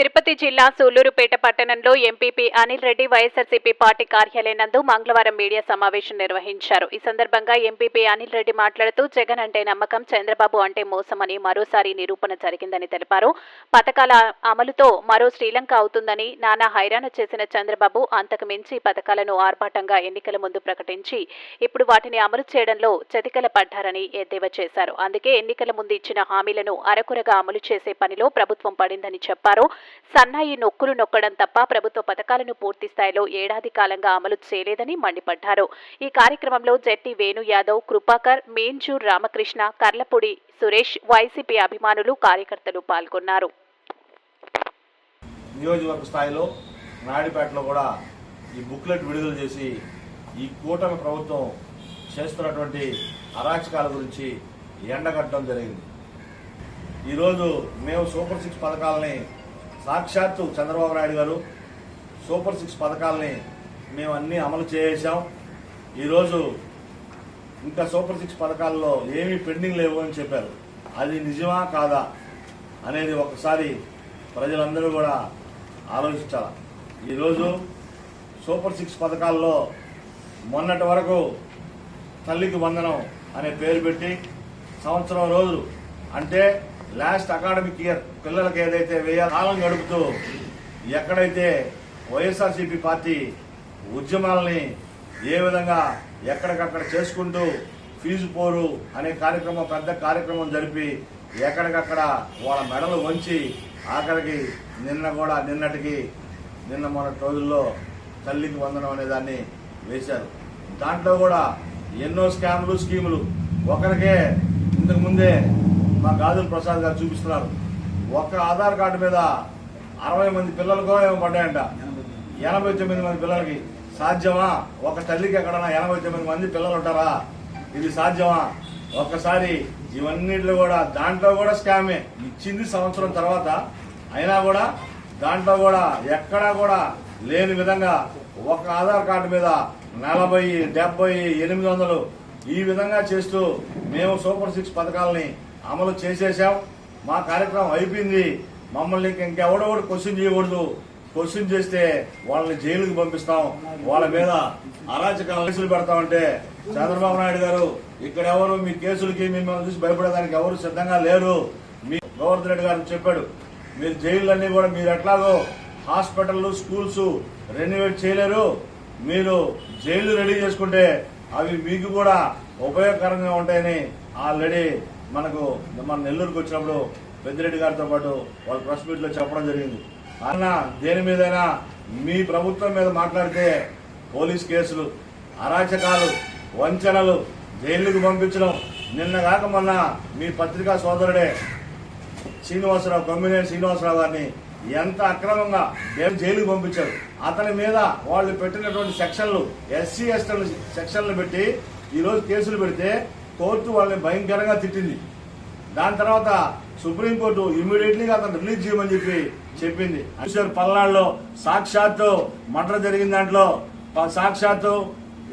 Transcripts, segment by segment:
తిరుపతి జిల్లా సూలూరుపేట పట్టణంలో M P P Anil Reddy Y S R C P party కార్యాలయం నందు మంగళవారం మీడియా సమావేశం నిర్వహించారు. ఈ సందర్భంగా ఎంపీపీ అనిల్ రెడ్డి మాట్లాడుతూ జగన్ అంటే నమ్మకం చంద్రబాబు అంటే మోసమని మరోసారి నిరూపణ జరిగిందని తెలిపారు. పథకాల అమలుతో మరో శ్రీలంక అవుతుందని నానా హైరాణ చేసిన చంద్రబాబు అంతకు మించి పథకాలను ఆర్భాటంగా ఎన్నికల ముందు ప్రకటించి ఇప్పుడు వాటిని అమలు చేయడంలో చతికల పడ్డారని ఎద్దేవా చేశారు. అందుకే ఎన్నికల ముందు ఇచ్చిన హామీలను అరకురగా అమలు చేసే పనిలో ప్రభుత్వం పడిందని చెప్పారు. సన్నాయి నొక్కులు నొక్కడం తప్ప ప్రభుత్వ పథకాలను పూర్తి స్థాయిలో ఏడాది కాలంగా అమలు చేయలేదని మండిపడ్డారు. ఈ కార్యక్రమంలో Jatti Venu Yadav Krupakar మేంజూర్ Ramakrishna Karlapudi Suresh Y C P అభిమానులు కార్యకర్తలు పాల్గొన్నారు. నియోజకవర్గ స్థాయిలో నాయుడుపేటలో కూడా ఈ బుక్లెట్ విడుదల చేసి ఈ కూటమి ప్రభుత్వం చేస్తున్నటువంటి అరాచకాల గురించి ఎండగట్టడం జరిగింది. ఈరోజు మేము సూపర్ సిక్స్ పథకాలని సాక్షాత్తు చంద్రబాబు నాయుడు గారు సూపర్ సిక్స్ పథకాలని మేము అన్నీ అమలు చేసాం ఈరోజు ఇంకా సూపర్ సిక్స్ పథకాల్లో ఏమీ పెండింగ్ లేవు అని చెప్పారు. అది నిజమా కాదా అనేది ఒకసారి ప్రజలందరూ కూడా ఆలోచించాలి. ఈరోజు సూపర్ సిక్స్ పథకాల్లో మొన్నటి వరకు తల్లికి వందనం అనే పేరు పెట్టి సంవత్సరం రోజులు అంటే లాస్ట్ అకాడమిక్ ఇయర్ పిల్లలకి ఏదైతే వెయ్యి కాలం గడుపుతూ ఎక్కడైతే వైఎస్ఆర్సీపీ పార్టీ ఉద్యమాలని ఏ విధంగా ఎక్కడికక్కడ చేసుకుంటూ ఫీజు పోరు అనే కార్యక్రమం పెద్ద కార్యక్రమం జరిపి ఎక్కడికక్కడ వాళ్ళ మెడలు వంచి ఆఖరికి నిన్న కూడా నిన్నటికి నిన్న మొన్నటి రోజుల్లో తల్లికి వందనం అనే దాన్ని వేశారు. దాంట్లో కూడా ఎన్నో స్కామ్లు స్కీములు. ఒకరికే ఇంతకుముందే మా గాజుల ప్రసాద్ గారు చూపిస్తున్నారు. ఒక్క ఆధార్ కార్డు మీద అరవై మంది పిల్లలకో ఏమో పడ్డాయంట. ఎనభై తొమ్మిది మంది పిల్లలకి. సాధ్యమా? ఒక తల్లికి ఎక్కడన్నా ఎనభై తొమ్మిది మంది పిల్లలు ఉంటారా? ఇది సాధ్యమా? ఒక్కసారి ఇవన్నిట్లో కూడా దాంట్లో కూడా స్కామే. ఇచ్చింది సంవత్సరం తర్వాత అయినా కూడా దాంట్లో కూడా ఎక్కడా కూడా లేని విధంగా ఒక ఆధార్ కార్డు మీద నలభై డెబ్బై ఎనిమిది వందలు ఈ విధంగా చేస్తూ మేము సూపర్ సిక్స్ పథకాలని అమలు చేసేసాం మా కార్యక్రమం అయిపోయింది. మమ్మల్ని ఇంక- ఇంకెవడో క్వశ్చన్ చేయకూడదు. క్వశ్చన్ చేస్తే వాళ్ళని జైలుకి పంపిస్తాం. వాళ్ళ మీద అరాచకాల కేసులు పెడతామంటే చంద్రబాబు నాయుడు గారు ఇక్కడ ఎవరు? మీ కేసులకి మిమ్మల్ని చూసి భయపడేదానికి ఎవరు సిద్ధంగా లేరు? మీ గోవర్ధన్ రెడ్డి గారు చెప్పాడు. మీరు జైళ్ళన్నీ కూడా మీరు ఎట్లాగో హాస్పిటల్లు స్కూల్స్ రెన్యువేట్ చేయలేరు. మీరు జైలు రెడీ చేసుకుంటే అవి మీకు కూడా ఉపయోగకరంగా ఉంటాయని ఆల్రెడీ మనకు మన నెల్లూరుకు వచ్చినప్పుడు పెద్దిరెడ్డి గారితో పాటు వాళ్ళ ప్రెస్ మీట్లో చెప్పడం జరిగింది. అన్న దేని మీదైనా మీ ప్రభుత్వం మీద మాట్లాడితే పోలీస్ కేసులు అరాచకాలు వంచనలు జైలుకు పంపించడం. నిన్న కాక మొన్న మీ పత్రికా సోదరుడే శ్రీనివాసరావు కొమ్మినేని శ్రీనివాసరావు గారిని ఎంత అక్రమంగా జైలు- జైలుకు పంపించారు. అతని మీద వాళ్ళు పెట్టినటువంటి సెక్షన్లు ఎస్సీ ఎస్టీ సెక్షన్లు పెట్టి ఈరోజు కేసులు పెడితే కోర్టు వాళ్ళని భయంకరంగా తిట్టింది. దాని తర్వాత సుప్రీంకోర్టు ఇమీడియట్లీగా అతను రిలీజ్ చేయమని చెప్పి చెప్పింది. చూశారు పల్నాడులో సాక్షాత్తు మర్డర్ జరిగిన దాంట్లో ప- సాక్షాత్తు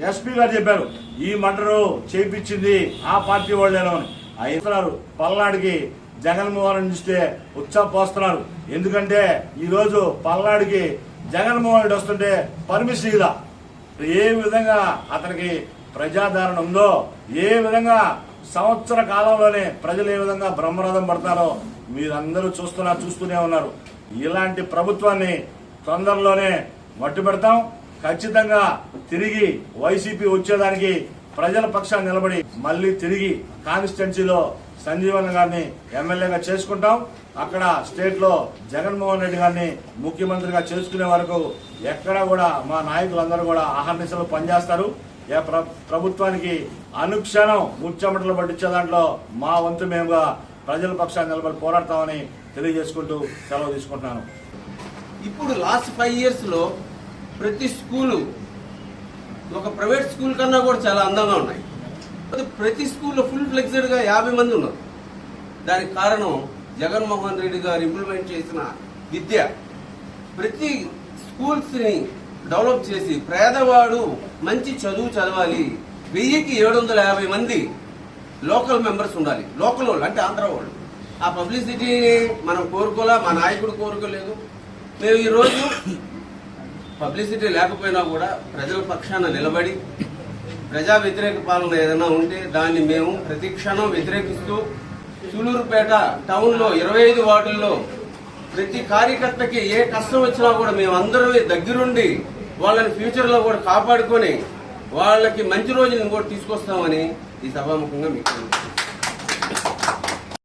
ఎస్పీ గారు చెప్పారు ఈ మర్డరు చేయించింది ఆ పార్టీ వాళ్ళేనో అని. అయితున్నారు పల్నాడుకి జగన్మోహన్ చూస్తే ఉత్సాహ పోస్తున్నారు ఎందుకంటే ఈరోజు పల్నాడుకి జగన్మోహన్ రెడ్డి వస్తుంటే పర్మిషన్ ఇదా ఏ విధంగా అతనికి ప్రజాదరణ ఉందో ఏ విధంగా సంవత్సర కాలంలోనే ప్రజలు ఏ విధంగా బ్రహ్మరథం పడతారో మీరందరూ చూస్తున్నా చూస్తూనే ఉన్నారు. ఇలాంటి ప్రభుత్వాన్ని తొందరలోనే మట్టు పెడతాం. ఖచ్చితంగా తిరిగి వైసీపీ వచ్చేదానికి ప్రజల పక్షాన్ని నిలబడి మళ్ళీ తిరిగి కాన్స్టిట్యున్సీలో సంజీవన్ గారిని ఎమ్మెల్యేగా చేసుకుంటాం. అక్కడ స్టేట్లో జగన్మోహన్ రెడ్డి గారిని ముఖ్యమంత్రిగా చేసుకునే వరకు ఎక్కడ కూడా మా నాయకులందరూ కూడా ఆహర్నిశలు పనిచేస్తారు. ప్రభుత్వానికి అనుక్షణం ముచ్చమటలు పట్టించే దాంట్లో మా వంతు మేముగా ప్రజల పక్షాన్ని నిలబడి పోరాడతామని తెలియజేసుకుంటూ సెలవు తీసుకుంటున్నాను. ఇప్పుడు లాస్ట్ ఫైవ్ ఇయర్స్లో ప్రతి స్కూలు ఒక ప్రైవేట్ స్కూల్ కన్నా కూడా చాలా అందంగా ఉన్నాయి. ప్రతి స్కూల్లో ఫుల్ ఫ్లెక్స్డ్గా యాభై మంది ఉన్నారు. దానికి కారణం జగన్మోహన్ రెడ్డి గారు ఇంప్లిమెంట్ చేసిన విద్య. ప్రతి స్కూల్స్ని డెవలప్ చేసి పేదవాడు మంచి చదువు చదవాలి. వెయ్యికి ఏడు వందల యాభై మంది లోకల్ మెంబర్స్ ఉండాలి. లోకల్ వాళ్ళు అంటే ఆంధ్ర వాళ్ళు. ఆ పబ్లిసిటీని మనం కోరుకోలే మా నాయకుడు కోరుకోలేదు. మేము ఈరోజు పబ్లిసిటీ లేకపోయినా కూడా ప్రజల పక్షాన నిలబడి ప్రజా వ్యతిరేక పాలన ఏదైనా ఉంటే దాన్ని మేము ప్రతి క్షణం వ్యతిరేకిస్తూ సూలూరుపేట టౌన్లో ఇరవై ఐదు వార్డుల్లో ప్రతి కార్యకర్తకి ఏ కష్టం వచ్చినా కూడా మేము దగ్గరుండి వాళ్ళని ఫ్యూచర్లో కూడా కాపాడుకొని వాళ్ళకి మంచి రోజులను కూడా తీసుకొస్తామని ఈ సభాముఖంగా మీకు